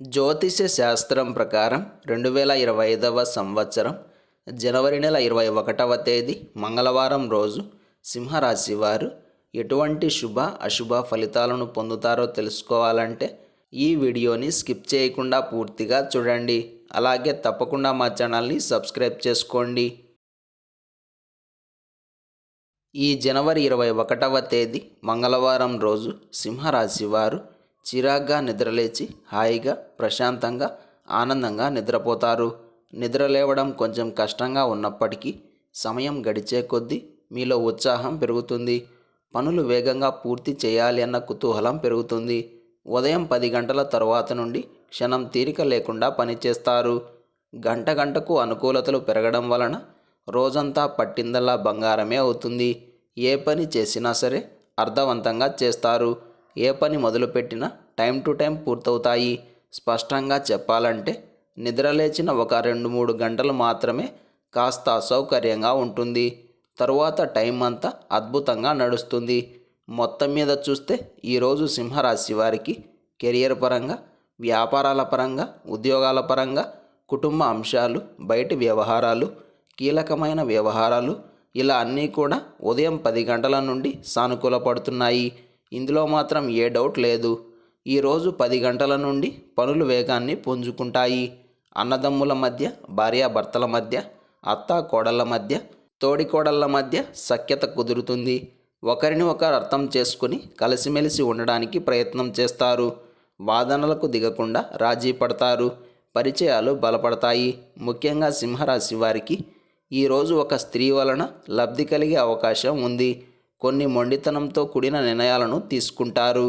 జ్యోతిష శాస్త్రం ప్రకారం రెండు వేల ఇరవై ఐదవ సంవత్సరం జనవరి నెల ఇరవై ఒకటవ తేదీ మంగళవారం రోజు సింహరాశి వారు ఎటువంటి శుభ అశుభ ఫలితాలను పొందుతారో తెలుసుకోవాలంటే ఈ వీడియోని స్కిప్ చేయకుండా పూర్తిగా చూడండి. అలాగే తప్పకుండా మా ఛానల్ని సబ్స్క్రైబ్ చేసుకోండి. ఈ జనవరి ఇరవై ఒకటవ తేదీ మంగళవారం రోజు సింహరాశి వారు చిరాగ్గా నిద్రలేచి హాయిగా ప్రశాంతంగా ఆనందంగా నిద్రపోతారు. నిద్ర లేవడం కొంచెం కష్టంగా ఉన్నప్పటికీ సమయం గడిచే కొద్దీ మీలో ఉత్సాహం పెరుగుతుంది. పనులు వేగంగా పూర్తి చేయాలి అన్న కుతూహలం పెరుగుతుంది. ఉదయం పది గంటల తరువాత నుండి క్షణం తీరిక లేకుండా పనిచేస్తారు గంట గంటకు అనుకూలతలు పెరగడం వలన రోజంతా పట్టిందల్లా బంగారమే అవుతుంది. ఏ పని చేసినా సరే అర్థవంతంగా చేస్తారు. ఏ పని మొదలుపెట్టినా టైం టు టైం పూర్తవుతాయి. స్పష్టంగా చెప్పాలంటే నిద్రలేచిన ఒక రెండు మూడు గంటలు మాత్రమే కాస్త అసౌకర్యంగా ఉంటుంది. తరువాత టైం అంతా అద్భుతంగా నడుస్తుంది. మొత్తం మీద చూస్తే ఈరోజు సింహరాశి వారికి కెరియర్ పరంగా వ్యాపారాల పరంగా ఉద్యోగాల పరంగా కుటుంబ అంశాలు బయటి వ్యవహారాలు కీలకమైన వ్యవహారాలు ఇలా అన్నీ కూడా ఉదయం పది గంటల నుండి సానుకూల పడుతున్నాయి ఇందులో మాత్రం ఏ డౌట్ లేదు. ఈరోజు పది గంటల నుండి పనులు వేగాన్ని పుంజుకుంటాయి. అన్నదమ్ముల మధ్య భార్యాభర్తల మధ్య అత్త కోడళ్ళ మధ్య తోడి కోడళ్ళ మధ్య సఖ్యత కుదురుతుంది. ఒకరిని ఒకరు అర్థం చేసుకుని కలిసిమెలిసి ఉండడానికి ప్రయత్నం చేస్తారు. వాదనలకు దిగకుండా రాజీ పడతారు. పరిచయాలు బలపడతాయి. ముఖ్యంగా సింహరాశి వారికి ఈరోజు ఒక స్త్రీ వలన లబ్ధి కలిగే అవకాశం ఉంది. కొన్ని మొండితనంతో కూడిన నిర్ణయాలను తీసుకుంటారు.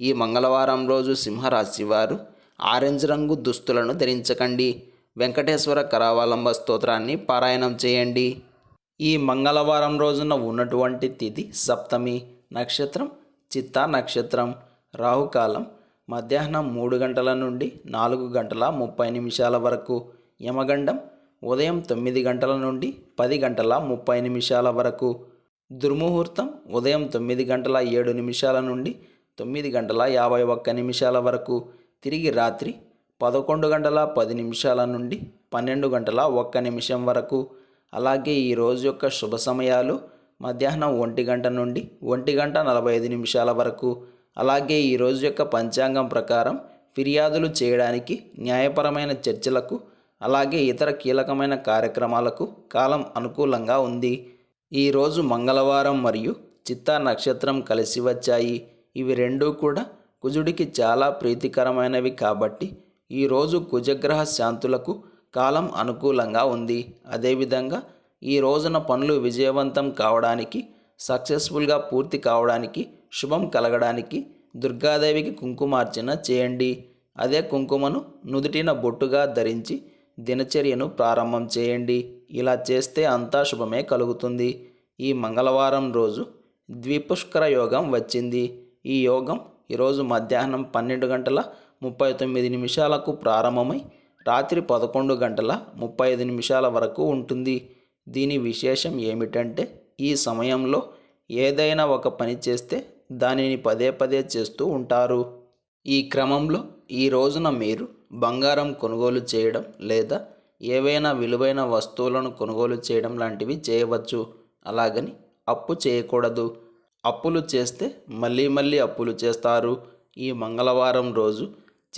ఈ మంగళవారం రోజు సింహరాశి వారు ఆరెంజ్ రంగు దుస్తులను ధరించకండి. వెంకటేశ్వర కరావలంబ స్తోత్రాన్ని పారాయణం చేయండి. ఈ మంగళవారం రోజున ఉన్నటువంటి తిథి సప్తమి నక్షత్రం చిత్తా నక్షత్రం రాహుకాలం మధ్యాహ్నం మూడు గంటల నుండి నాలుగు గంటల ముప్పై నిమిషాల వరకు యమగండం ఉదయం తొమ్మిది గంటల నుండి పది గంటల ముప్పై నిమిషాల వరకు దుర్ముహూర్తం ఉదయం తొమ్మిది గంటల ఏడు నిమిషాల నుండి తొమ్మిది గంటల యాభై ఒక్క నిమిషాల వరకు తిరిగి రాత్రి పదకొండు గంటల పది నిమిషాల నుండి పన్నెండు గంటల ఒక్క నిమిషం వరకు. అలాగే ఈ రోజు యొక్క శుభ సమయాలు మధ్యాహ్నం ఒంటి గంట నుండి ఒంటి గంట నలభై ఐదు నిమిషాల వరకు. అలాగే ఈ రోజు యొక్క పంచాంగం ప్రకారం ఫిర్యాదులు చేయడానికి న్యాయపరమైన చర్చలకు అలాగే ఇతర కీలకమైన కార్యక్రమాలకు కాలం అనుకూలంగా ఉంది. ఈరోజు మంగళవారం మరియు చిత్తా నక్షత్రం కలిసి వచ్చాయి. ఇవి రెండూ కూడా కుజుడికి చాలా ప్రీతికరమైనవి కాబట్టి ఈరోజు కుజగ్రహ శాంతులకు కాలం అనుకూలంగా ఉంది. అదేవిధంగా ఈ రోజున పనులు విజయవంతం కావడానికి సక్సెస్ఫుల్గా పూర్తి కావడానికి శుభం కలగడానికి దుర్గాదేవికి కుంకుమార్చన చేయండి. అదే కుంకుమను నుదుటిన బొట్టుగా ధరించి దినచర్యను ప్రారంభం చేయండి. ఇలా చేస్తే అంతా శుభమే కలుగుతుంది. ఈ మంగళవారం రోజు ద్విపుష్కర యోగం వచ్చింది. ఈ యోగం ఈరోజు మధ్యాహ్నం పన్నెండు గంటల ముప్పై తొమ్మిది నిమిషాలకు ప్రారంభమై రాత్రి పదకొండు గంటల ముప్పై ఐదు నిమిషాల వరకు ఉంటుంది. దీని విశేషం ఏమిటంటే ఈ సమయంలో ఏదైనా ఒక పని చేస్తే దానిని పదే పదే చేస్తూ ఉంటారు. ఈ క్రమంలో ఈ రోజున మీరు బంగారం కొనుగోలు చేయడం లేదా ఏవైనా విలువైన వస్తువులను కొనుగోలు చేయడం లాంటివి చేయవచ్చు. అలాగని అప్పు చేయకూడదు. అప్పులు చేస్తే మళ్ళీ మళ్ళీ అప్పులు చేస్తారు. ఈ మంగళవారం రోజు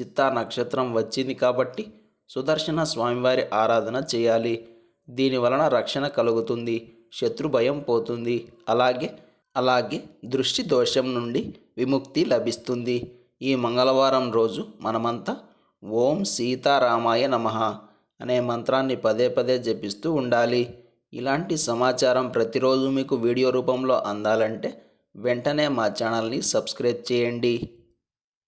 చిత్తా నక్షత్రం వచ్చింది కాబట్టి సుదర్శన స్వామివారి ఆరాధన చేయాలి. దీని వలన రక్షణ కలుగుతుంది. శత్రు భయం పోతుంది. అలాగే అలాగే దృష్టి దోషం నుండి విముక్తి లభిస్తుంది. ఈ మంగళవారం రోజు మనమంతా ఓం సీతారామాయ నమ అనే మంత్రాన్ని పదే పదే జపిస్తూ ఉండాలి. ఇలాంటి సమాచారం ప్రతిరోజు మీకు వీడియో రూపంలో అందాలంటే వెంటనే మా ఛానల్ని సబ్స్క్రైబ్ చేయండి.